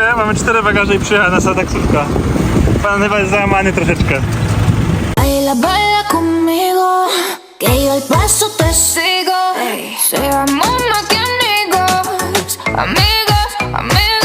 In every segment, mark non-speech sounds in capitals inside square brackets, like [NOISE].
taksówkę, mamy cztery bagaże i przyjechała nasza taksówka. Pan chyba jest załamany troszeczkę. Baila, baila conmigo, que yo al paso te sigo. Seamos más que amigos, amigos, amigos.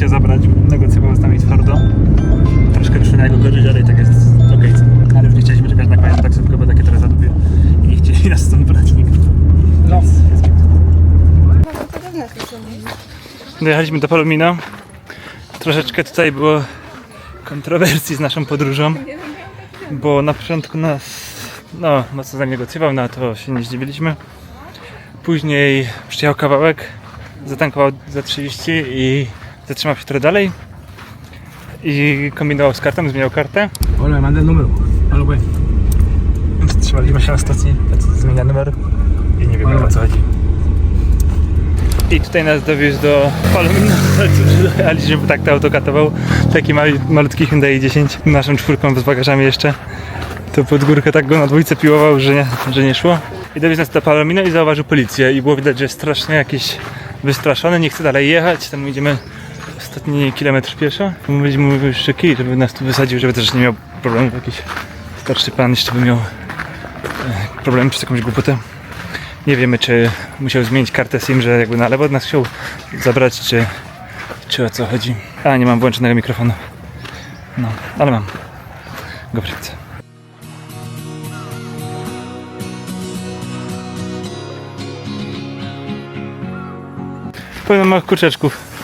Chciał zabrać, negocjował z nami twardo. Troszkę wyszło na jego korzyść, ale i tak jest okej. Ale już nie chcieliśmy czekać na kolejną taksówkę, bo takie teraz zadupie. I nie chcieli nas stąd brać nikt. No. Dojechaliśmy do Palomino. Troszeczkę tutaj było kontrowersji z naszą podróżą, bo na początku nas no, mocno za negocjował, na to się nie zdziwiliśmy. Później przyjechał kawałek, zatankował za 30 i zatrzymał się trochę dalej. I kombinował z kartą, zmieniał kartę. Hola, manda el número. Hola, pues. Zatrzymaliśmy się na stacji, zmienia numer i nie wiemy o co chodzi. I tutaj nas dowiózł do Palomino, [LAUGHS] ale bo tak to auto katował. Taki mały, malutki Hyundai 10, naszą czwórką z bagażami jeszcze. To pod górkę tak go na dwójce piłował, że nie, że nie szło. I dowiózł nas do Palomino i zauważył policję i było widać, że jest strasznie jakiś wystraszony, nie chce dalej jechać. Tam idziemy ostatni kilometr pieszo. Mówiliśmy mu jeszcze kij, żeby nas tu wysadził, żeby też nie miał problemów jakiś starszy pan jeszcze by miał e, problemy przez jakąś głupotę. Nie wiemy, czy musiał zmienić kartę SIM, że jakby na lewo od nas chciał zabrać, czy, czy o co chodzi. A, nie mam włączonego mikrofonu. No, ale mam. Go w ręce. Pełno małych kurczaczków.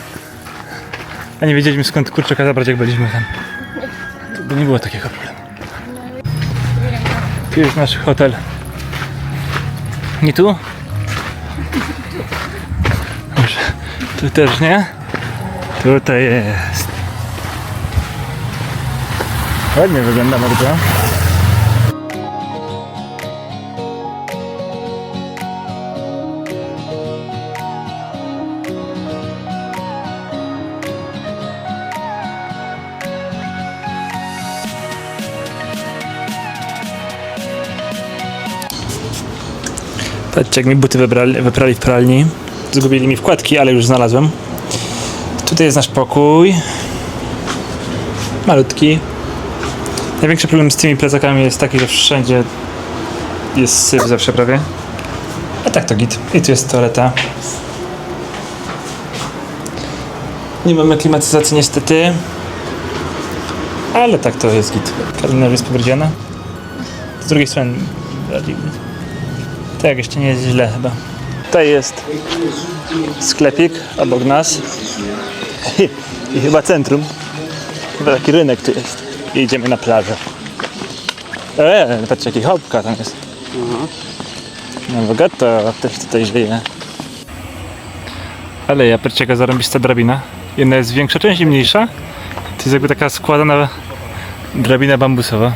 A nie wiedzieliśmy skąd kurczaka zabrać, jak byliśmy tam. By nie było takiego problemu. Tu jest nasz hotel. Nie tu? Może tu też nie? Tutaj jest. Ładnie wygląda bardzo. Patrzcie, jak mi buty wybrali, wyprali w pralni. Zgubili mi wkładki, ale już znalazłem. Tutaj jest nasz pokój. Malutki. Największy problem z tymi plecakami jest taki, że wszędzie jest syf zawsze prawie. A tak to git. I tu jest toaleta. Nie mamy klimatyzacji niestety. Ale tak to jest git. Karolina jest pobrudziana. Z drugiej strony tak, jeszcze nie jest źle chyba. Tutaj jest sklepik obok nas. [LAUGHS] I chyba centrum. Chyba taki rynek tu jest. I idziemy na plażę. Eee, patrzcie jaki chałupka tam jest. No bogato też tutaj żyje. Ale ja patrzcie jaka zarąbista drabina. Jedna jest większa, część i mniejsza. To jest jakby taka składana drabina bambusowa.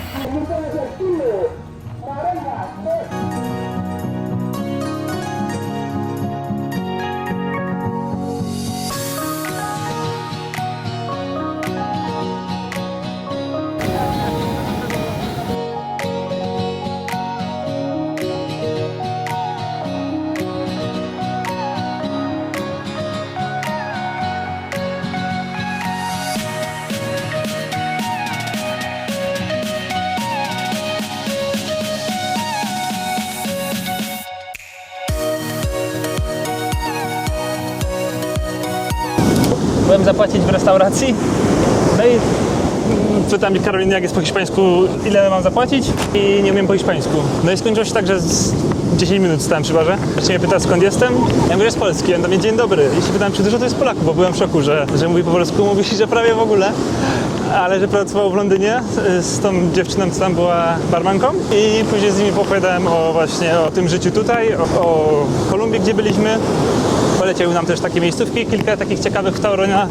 Zapłacić w restauracji. No i mm, pytam Karoliny, jak jest po hiszpańsku, ile mam zapłacić i nie umiem po hiszpańsku. No i skończyło się tak, że z 10 minut stałem przy barze. Właśnie mnie pyta skąd jestem. Ja mówię, że z Polski. On do mnie dzień dobry. I się pytałem, czy dużo to jest Polaków, bo byłem w szoku, że, że mówi po polsku. Mówi, że prawie w ogóle. ale że pracował w Londynie z, z tą dziewczyną, co tam była barmanką i później z nimi opowiadałem o właśnie o tym życiu tutaj, o, o Kolumbii, gdzie byliśmy. Poleciały nam też takie miejscówki, kilka takich ciekawych w Taurona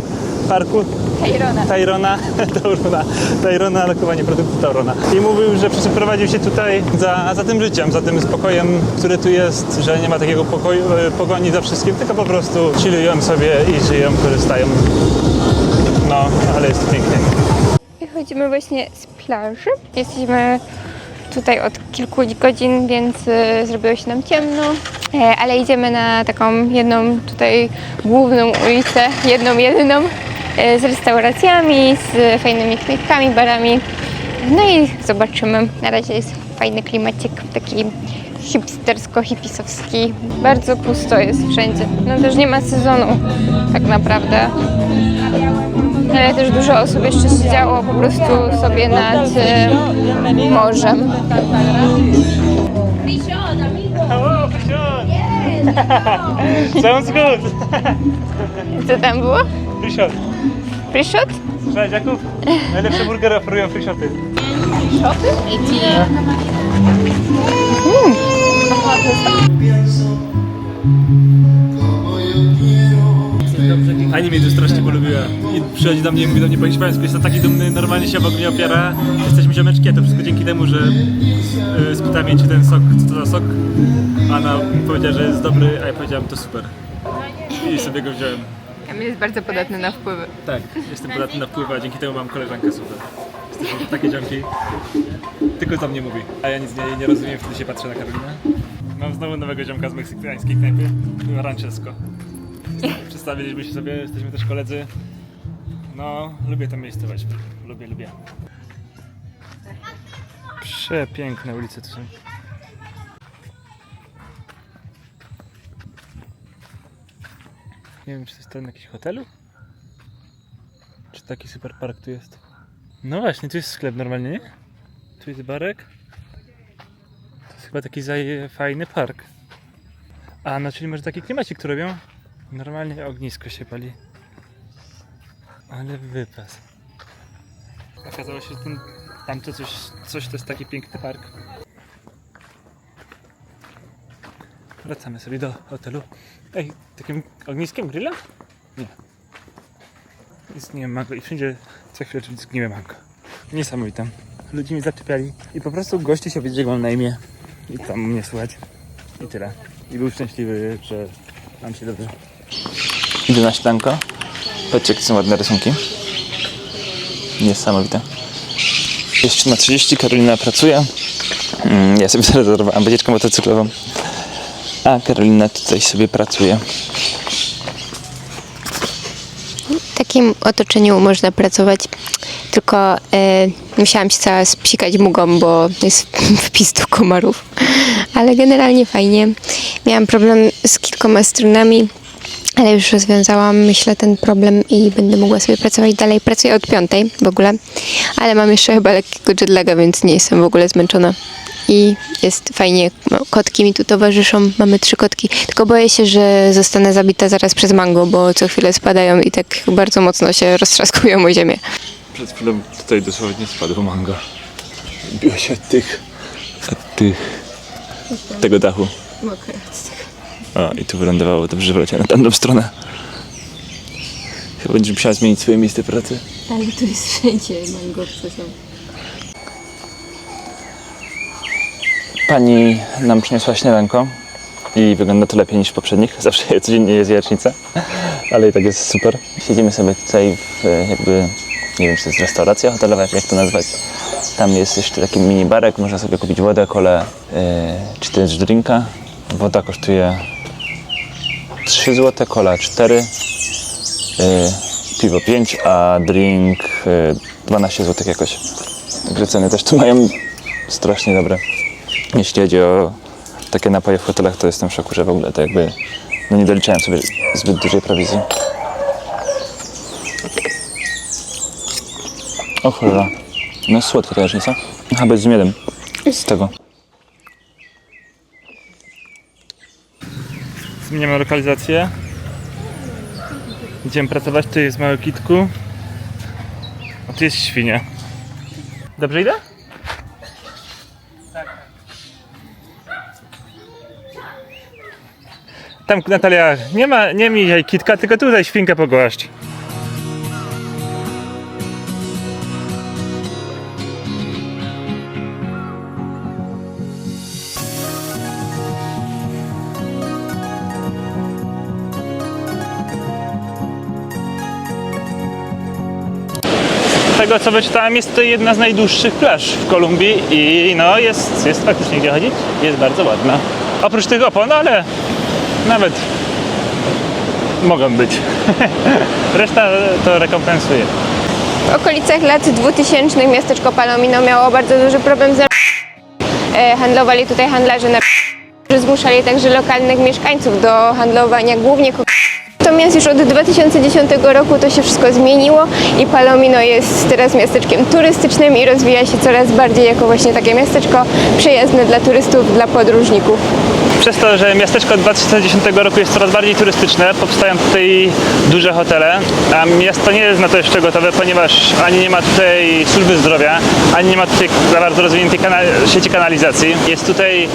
parku. Tayrona. Tyrona, [LAUGHS] Taurona, Tyrona, lokowanie produktów Taurona. I mówił, że przeprowadził się tutaj za, za tym życiem, za tym spokojem, który tu jest, że nie ma takiego pokoju, e, pogoni za wszystkim, tylko po prostu chillują sobie i żyją, korzystają. No, ale jest pięknie. Wychodzimy właśnie z plaży. Jesteśmy tutaj od kilku godzin, więc y, zrobiło się nam ciemno, e, ale idziemy na taką jedną tutaj główną ulicę, jedną, jedyną, e, z restauracjami, z fajnymi knajpkami, barami. No i zobaczymy. Na razie jest fajny klimacik, taki hipstersko-hipisowski. Bardzo pusto jest wszędzie. No też nie ma sezonu tak naprawdę. Ale też dużo osób jeszcze siedziało po prostu sobie nad e, morzem. Hello, [LAUGHS] Sounds good. Co tam było? Free shot? Cześć Jakub. Najlepsze burgery oferują free shoty. Ani mnie tu strasznie polubiła. I przychodzi do mnie i mówi do mnie po hiszpańsku, jest to taki dumny, normalnie się obok mnie opiera. Jesteśmy ziomeczki, a to wszystko dzięki temu, że yy, spytałem jej, czy ten sok, co to za sok. A Ona powiedziała, że jest dobry, a ja powiedziałem, to super. I sobie go wziąłem. Kamil jest bardzo podatny na wpływy. Tak, jestem podatny na wpływy, a dzięki temu mam koleżankę super. Jesteśmy takie ziomki. Tylko do mnie mówi, a ja nic nie, nie rozumiem, wtedy się patrzę na Karolinę. Mam znowu nowego ziomka z meksykańskiej knajpy, Ranchesko. Przedstawiliśmy się sobie, jesteśmy też koledzy. No, lubię tę miejscowość, lubię, lubię. Przepiękne ulice tu są. Nie wiem, czy to jest ten jakiś hotelu? Czy taki super park tu jest? No właśnie, tu jest sklep normalnie, nie? Tu jest barek. To jest chyba taki fajny park. A, no czyli może taki klimacik tu robią? Normalnie ognisko się pali. Ale wypas. Okazało się, że ten, tamto coś, coś to jest taki piękny park. Wracamy sobie do hotelu. Ej, takim ogniskiem grilla? Nie. Jest nie mango i wszędzie co chwilę czymś zgniłe mango. Niesamowite. Ludzie mnie zaczepiali i po prostu goście się wiedzieli, jak mam na imię i tam mnie słuchać. I tyle. I był szczęśliwy, że mam się dobrze. Idę na śniadanko. Patrzcie, jakie są ładne rysunki. Niesamowite. Jeszcze na 30 Karolina pracuje. Mm, Ja sobie [LAUGHS] zarezerwowałem wycieczkę motocyklową. A Karolina tutaj sobie pracuje. W takim otoczeniu można pracować, tylko e, musiałam się cała spsikać mugą, bo jest [LAUGHS] wpis do komarów. Ale generalnie fajnie. Miałam problem z kilkoma stronami, ale już rozwiązałam, myślę, ten problem i będę mogła sobie pracować dalej. Pracuję od piątej w ogóle, ale mam jeszcze chyba lekkiego jetlaga, więc nie jestem w ogóle zmęczona. I jest fajnie, kotki mi tu towarzyszą, mamy trzy kotki, tylko boję się, że zostanę zabita zaraz przez mango, bo co chwilę spadają i tak bardzo mocno się roztrzaskują o ziemię. Przed chwilą tutaj dosłownie spadło mango. Biło się od tych, od tych, tego dachu. O, i tu wylądowało, dobrze, że wleciałem na tamtą stronę. Chyba będziesz musiała zmienić swoje miejsce pracy. Ale tu jest wszędzie mango, co są. Pani nam przyniosła śniadanko i wygląda to lepiej niż w poprzednich. [LAUGHS] Zawsze je codziennie jest jajecznica, ale i tak jest super. Siedzimy sobie tutaj w e, jakby, nie wiem czy to jest restauracja hotelowa, jak to nazwać. Tam jest jeszcze taki mini barek, można sobie kupić wodę, kolę e, czy też drinka. Woda kosztuje 3 zł, kola 4, e, piwo 5, a drink e, 12 zł jakoś. Także ceny też tu mają strasznie dobre. Jeśli chodzi o takie napoje w hotelach, to jestem w szoku, że w ogóle to jakby no nie doliczałem sobie zbyt dużej prowizji. O cholera. No słodka ta jajecznica. Aha, bez z miodem. Z tego. Zmieniamy lokalizację. Idziemy pracować, tu jest mały kitku. A tu jest świnia. Dobrze idę? Tam Natalia, nie ma, nie mi jej kitka, tylko tutaj świnkę pogłaszcz. Tego co wyczytałem, jest to jedna z najdłuższych plaż w Kolumbii i no jest, jest faktycznie gdzie chodzić, jest bardzo ładna. Oprócz tych opon, ale nawet mogą być. [LAUGHS] Reszta to rekompensuje. W okolicach lat 2000 miasteczko Palomino miało bardzo duży problem z e, handlowali tutaj handlarze na zmuszali także lokalnych mieszkańców do handlowania głównie ko- Natomiast już od 2010 roku to się wszystko zmieniło i Palomino jest teraz miasteczkiem turystycznym i rozwija się coraz bardziej jako właśnie takie miasteczko przyjazne dla turystów, dla podróżników. Przez to, że miasteczko od 2010 roku jest coraz bardziej turystyczne, powstają tutaj duże hotele, a miasto nie jest na to jeszcze gotowe, ponieważ ani nie ma tutaj służby zdrowia, ani nie ma tutaj za bardzo rozwiniętej sieci kanalizacji. Jest tutaj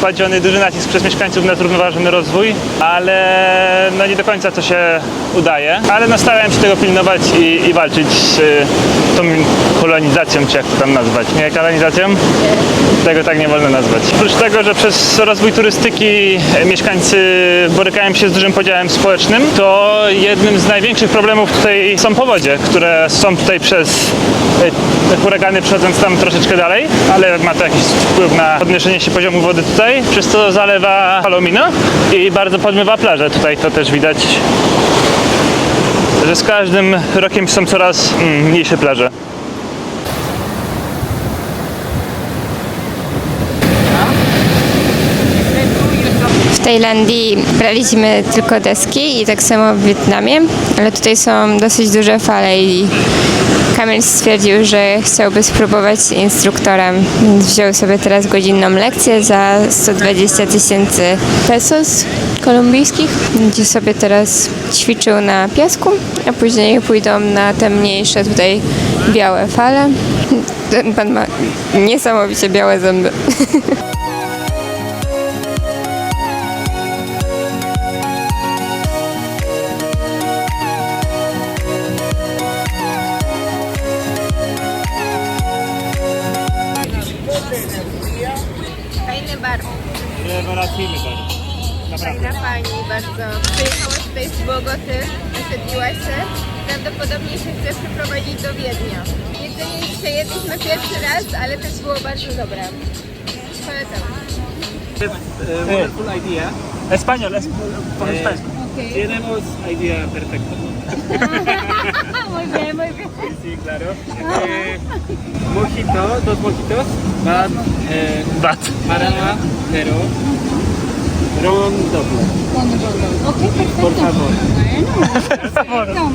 kładziony, duży nacisk przez mieszkańców na zrównoważony rozwój, ale no nie do końca to się udaje. Ale no starałem się tego pilnować i, i walczyć z y, tą kolonizacją, czy jak to tam nazwać. Nie kolonizacją? Tego tak nie wolno nazwać. Oprócz tego, że przez rozwój turystyki e, mieszkańcy borykają się z dużym podziałem społecznym, to jednym z największych problemów tutaj są powodzie, które są tutaj przez e, huragany przechodząc tam troszeczkę dalej, ale ma to jakiś wpływ na podniesienie się poziomu wody tutaj, przez co zalewa Palomino i bardzo podmywa plażę. Tutaj to też widać, że z każdym rokiem są coraz mm, mniejsze plaże. W Tajlandii braliśmy tylko deski i tak samo w Wietnamie, ale tutaj są dosyć duże fale i Kamil stwierdził, że chciałby spróbować z instruktorem, więc wziął sobie teraz godzinną lekcję za 120 tysięcy pesos kolumbijskich, gdzie sobie teraz ćwiczył na piasku, a później pójdą na te mniejsze tutaj białe fale. Ten pan ma niesamowicie białe zęby. [LAUGHS] bardzo. Przyjechałaś tutaj z Bogoty, wysadziłaś się. Prawdopodobnie się chce przeprowadzić do Wiednia. Jedzenie dzisiaj jedliśmy pierwszy raz, ale też było bardzo dobre. Polecam. Uh, wonderful idea. Español, es, por español. Tenemos idea perfecta. [LAUGHS] Muy bien, muy bien. Sí, claro. Eh, mojito, dos mojitos, van eh, Bat. para cero. Ron doble, Ok, perfecto. por favor. Bueno, [LAUGHS]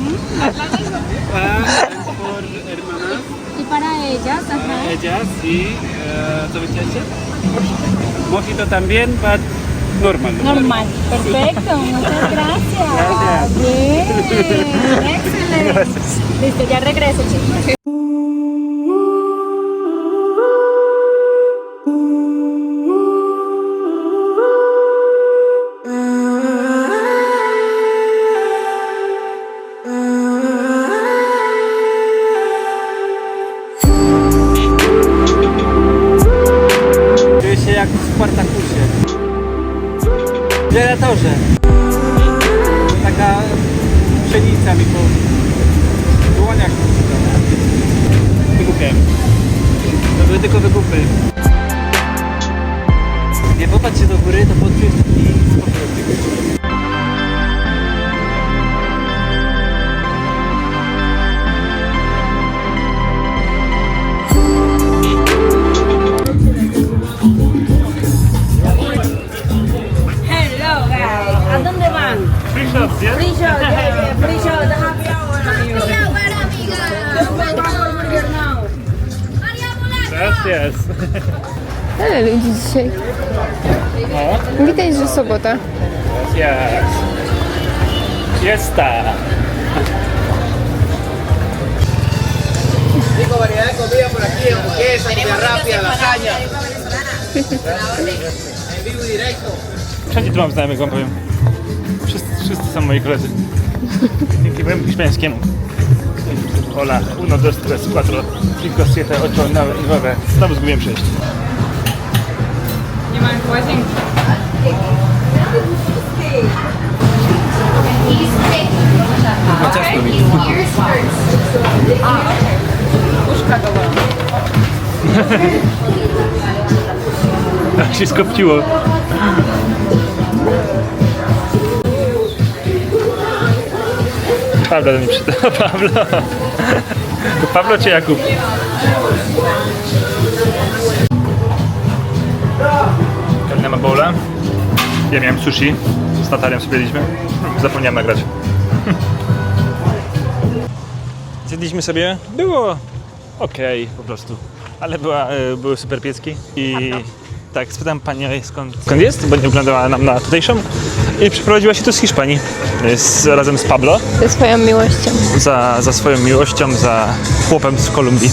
Ah, por hermanas, y para ellas, ajá. ellas y eh, ¿sabes qué hacer? Mojito también, but normal. Normal. Perfecto, muchas [LAUGHS] gracias. Gracias. Bien, excelente. Listo, ya regreso, chicos. Pszenica mi po dłoniach. Wygłupiałem. To były tylko wygłupy. Sobota. gracias. Fiesta. variedad de comida por aquí, hamburguesa, comida rápida, lasaña. En vivo y directo. Wszędzie tu mam znajomych, wam powiem. Wszyscy, wszyscy są moi koledzy. Dzięki mojemu hiszpańskiemu. Hola, uno, dos, tres, cuatro, cinco, siete, ocho, nueve, nueve. Znowu zgubiłem sześć. [LAUGHS] Tak się skopciło. Mnie przyda. [LAUGHS] Pablo. To czy Jakub? Karolina ma bowla. Ja miałem sushi. Z Natalią sobie jedliśmy. Zapomniałem nagrać. Zjedliśmy sobie. Było okej po prostu. Ale była, e, były super piecki i tak, spytam panią skąd, skąd jest, bo nie wyglądała nam na tutejszą i przyprowadziła się tu z Hiszpanii z, razem z Pablo Ze swoją miłością. za, za swoją miłością, za chłopem z Kolumbii.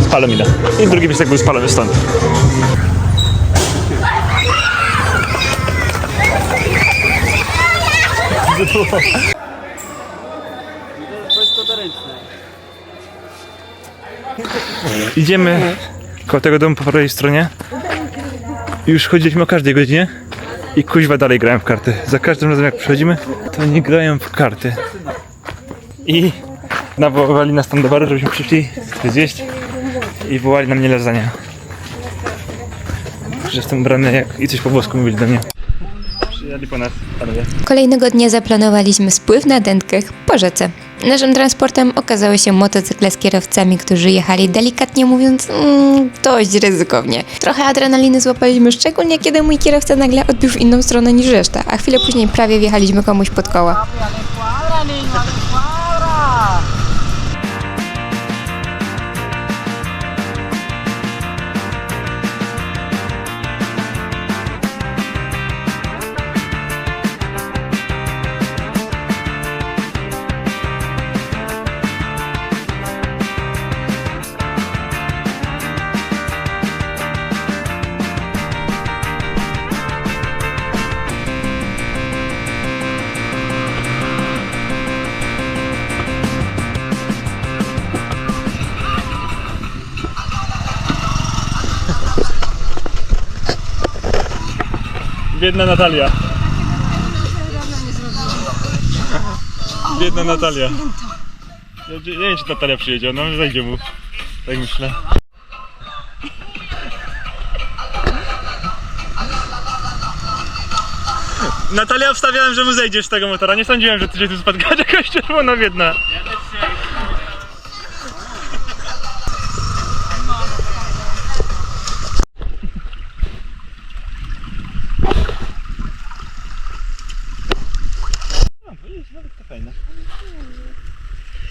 Z Palomino. I drugi piesek był z Palomino stąd. Idziemy koło tego domu po prawej stronie. Już chodziliśmy o każdej godzinie. I kuźwa dalej grałem w karty. Za każdym razem jak przychodzimy, to nie grają w karty. I nawoływali nas tam do baru, żebyśmy przyszli zjeść i wołali na mnie lasagne. Że jestem ubrany jak... i coś po włosku mówili do mnie. Przyjechali po nas panowie. Kolejnego dnia zaplanowaliśmy spływ na dętkach po rzece. Naszym transportem okazały się motocykle z kierowcami, którzy jechali delikatnie mówiąc mm, dość ryzykownie. Trochę adrenaliny złapaliśmy, szczególnie kiedy mój kierowca nagle odbił w inną stronę niż reszta, a chwilę później prawie wjechaliśmy komuś pod koła. Biedna Natalia. Biedna Natalia. Ja nie wiem, czy Natalia przyjedzie, no zajdzie mu. Tak myślę. Natalia, obstawiałem, że mu zejdziesz z tego motora. Nie sądziłem, że ty się tu spotkasz [LAUGHS] jakaś czerwona biedna.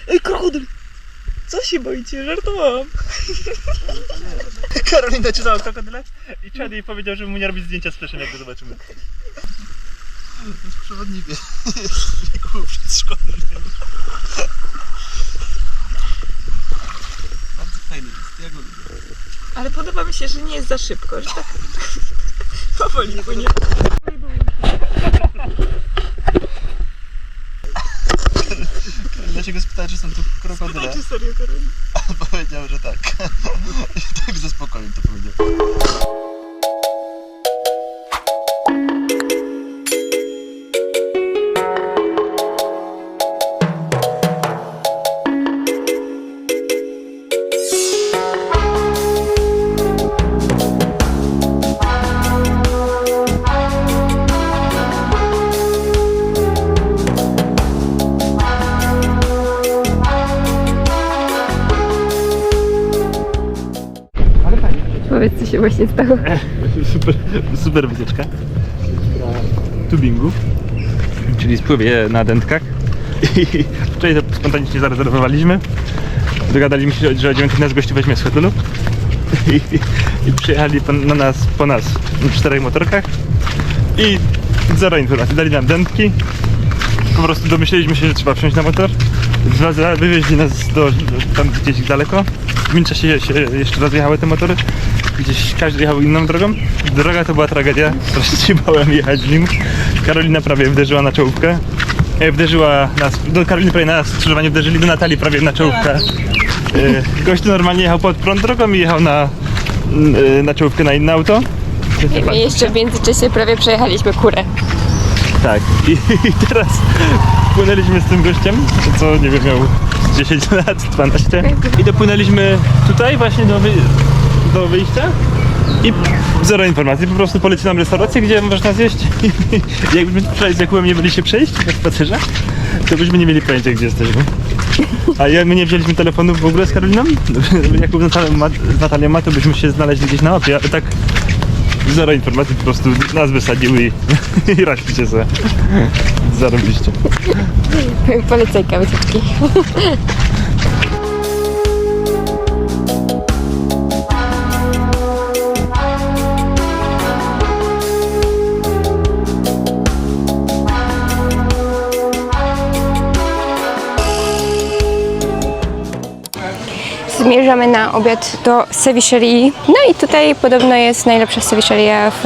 Ej, krokodyl! Co się boicie? Żartowałam. Karolina czytała krokodyle? I Chad jej powiedział, żeby mu nie robić zdjęcia z fleszem, jak go zobaczymy. To jest przewodnikiem. Wieku [LAUGHS] przedszkolnym. Bardzo fajny jest, ja go lubię. Ale podoba mi się, że nie jest za szybko, że tak [LAUGHS] powoli płynie. Dlaczego spytałem, czy są tu krokodyle? Czy serio? A powiedział, że tak. [LAUGHS] I tak ze spokojem to powiedział. Właśnie stało. [LAUGHS] Super, super wycieczka. Tubingu, czyli spływie na dętkach. I [LAUGHS] wczoraj to spontanicznie zarezerwowaliśmy. Dogadaliśmy się, że o 19 nas gości weźmie z hotelu. I, [LAUGHS] i przyjechali po, na nas, po nas w czterech motorkach. I zero informacji. Dali nam dętki. po prostu domyśleliśmy się, że trzeba wsiąść na motor. Wy- Wywieźli nas do, do, tam gdzieś daleko. W międzyczasie się jeszcze rozjechały te motory. Gdzieś każdy jechał inną drogą. Droga to była tragedia. Strasznie się bałem jechać nim. Karolina prawie wderzyła na czołówkę. E, Wderzyła nas, do Karoliny prawie na skrzyżowanie wderzyli, do Natalii prawie na czołówkę. E, Gościu normalnie jechał pod prąd drogą i jechał na, e, na czołówkę na inne auto. I jeszcze w międzyczasie prawie przejechaliśmy kurę. Tak. I, I teraz płynęliśmy z tym gościem, co nie wiem, miał 10 lat, 12. I dopłynęliśmy tutaj właśnie do, wy, do wyjścia. I zero informacji, po prostu poleci nam restaurację, gdzie można zjeść. I [LAUGHS] jakbyśmy wczoraj z Jakubem nie byli się przejść na spacerze, to byśmy nie mieli pojęcia, gdzie jesteśmy. A jak my nie wzięliśmy telefonu w ogóle z Karoliną, Jakub z Natalią ma, to byśmy się znaleźli gdzieś na mapie, ale tak zero informacji, po prostu nas wysadziły i, [LAUGHS] i raźcie sobie. Zarobiście. Polecajka wycieczki. Zmierzamy na obiad do Sevicherii. No i tutaj podobno jest najlepsza Sevicheria w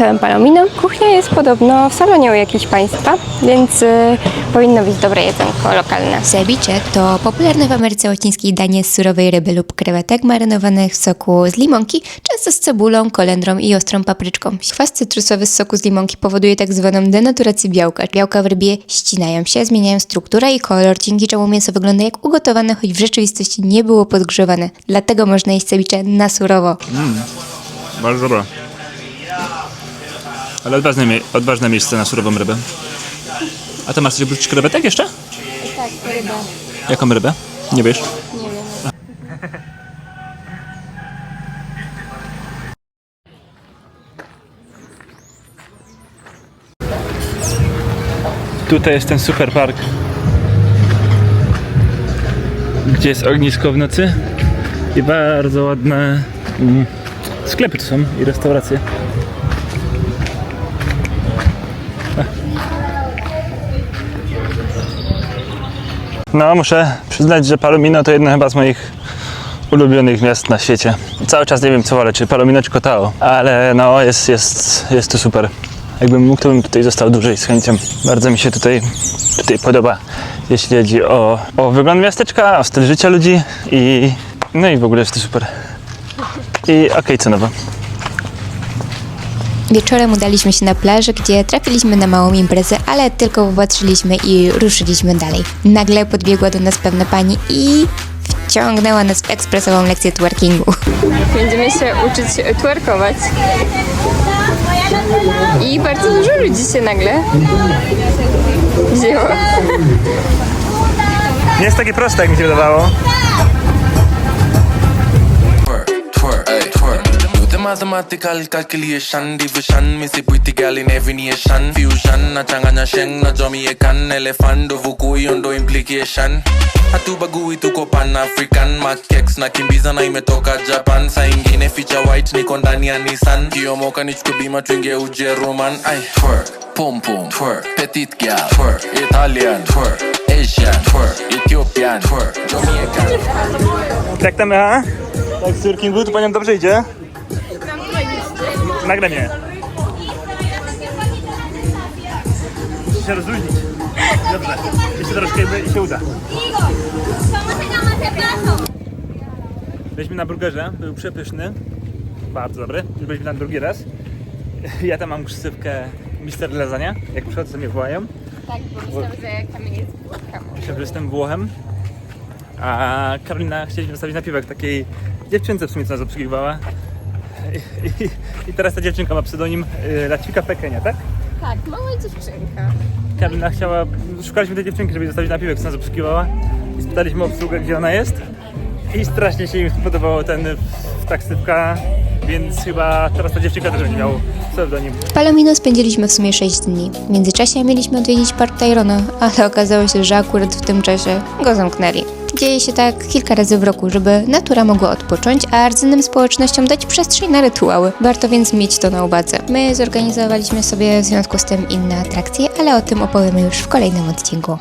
całym Palomino. Kuchnia jest podobno w salonie u jakichś państwa, więc y, powinno być dobre jedzonko lokalne. Ceviche to popularne w Ameryce Łacińskiej danie z surowej ryby lub krewetek marynowanych w soku z limonki, często z cebulą, kolendrą i ostrą papryczką. Kwas cytrusowy z soku z limonki powoduje tak zwaną denaturację białka. Białka w rybie ścinają się, zmieniają strukturę i kolor, dzięki czemu mięso wygląda jak ugotowane, choć w rzeczywistości nie było podgrzewane. Dlatego można jeść ceviche na surowo. Bardzo dobra. Ale odważne, mie- odważne miejsce na surową rybę. A ty masz coś oprócz krewetek jeszcze? Tak, ryba. Jaką rybę? Nie wiesz? Nie wiem. Tutaj jest ten super park. Gdzie jest ognisko w nocy. I bardzo ładne mm, sklepy tu są i restauracje. No, muszę przyznać, że Palomino to jedno chyba z moich ulubionych miast na świecie. Cały czas nie wiem co wolę, czy Palomino czy Kotao, ale no jest, jest, jest to super. Jakbym mógł, to bym tutaj został dłużej z chęcią. Bardzo mi się tutaj, tutaj podoba, jeśli chodzi o, o wygląd miasteczka, o styl życia ludzi i no i w ogóle jest to super. I okej, cenowo. Wieczorem udaliśmy się na plażę, gdzie trafiliśmy na małą imprezę, ale tylko popatrzyliśmy i ruszyliśmy dalej. Nagle podbiegła do nas pewna pani i wciągnęła nas w ekspresową lekcję twerkingu. Będziemy się uczyć twerkować. I bardzo dużo ludzi się nagle wzięło. Nie jest takie proste, jak mi się wydawało. Mathematical calculation, division, see pretty girl in every nation. Fusion, na changanya sheng, na Jamaican, elephant, do vuku ondo implication. Hatubagui tuko pan African, makex na kimbiza na imetoka Japan. Saa ingine feature white, niko ndani ya Nissan. Kiomoka nichukue bima tuingie Ujeruman. Twerk, petit girl, twerk, Italian, twerk, Asian, twerk, Ethiopian, twerk, Jamaican. Jak tam ha? Tak z Turkingu, to panią dobrze idzie? Nagle mnie. Musisz się rozluźnić. Dobrze. Jeszcze troszkę i się uda. Byliśmy na burgerze, był przepyszny. Bardzo dobry. Już byliśmy tam drugi raz. Ja tam mam ksywkę Mister Lasagna. Jak przychodzę, mnie wołają. Tak, bo myślałam, że kamień jest Włochą. Myślę, że jestem Włochem. A Karolina chcieliśmy zostawić napiwek takiej dziewczynce w sumie, co nas obsługiwała. I, i, I teraz ta dziewczynka ma pseudonim y, Laćwika Pekenia, tak? Tak, mała dziewczynka. Karolina chciała, szukaliśmy tej dziewczynki, żeby jej zostawić napiwek, co nas obsługiwała. I spytaliśmy obsługę, gdzie ona jest. I strasznie się im spodobało ten taksywka, więc chyba teraz ta dziewczynka też będzie miał pseudonim. W Palomino spędziliśmy w sumie 6 dni. W międzyczasie mieliśmy odwiedzić Park Tyrona, ale okazało się, że akurat w tym czasie go zamknęli. Dzieje się tak kilka razy w roku, żeby natura mogła odpocząć, a rdzennym społecznościom dać przestrzeń na rytuały. Warto więc mieć to na uwadze. My zorganizowaliśmy sobie w związku z tym inne atrakcje, ale o tym opowiemy już w kolejnym odcinku.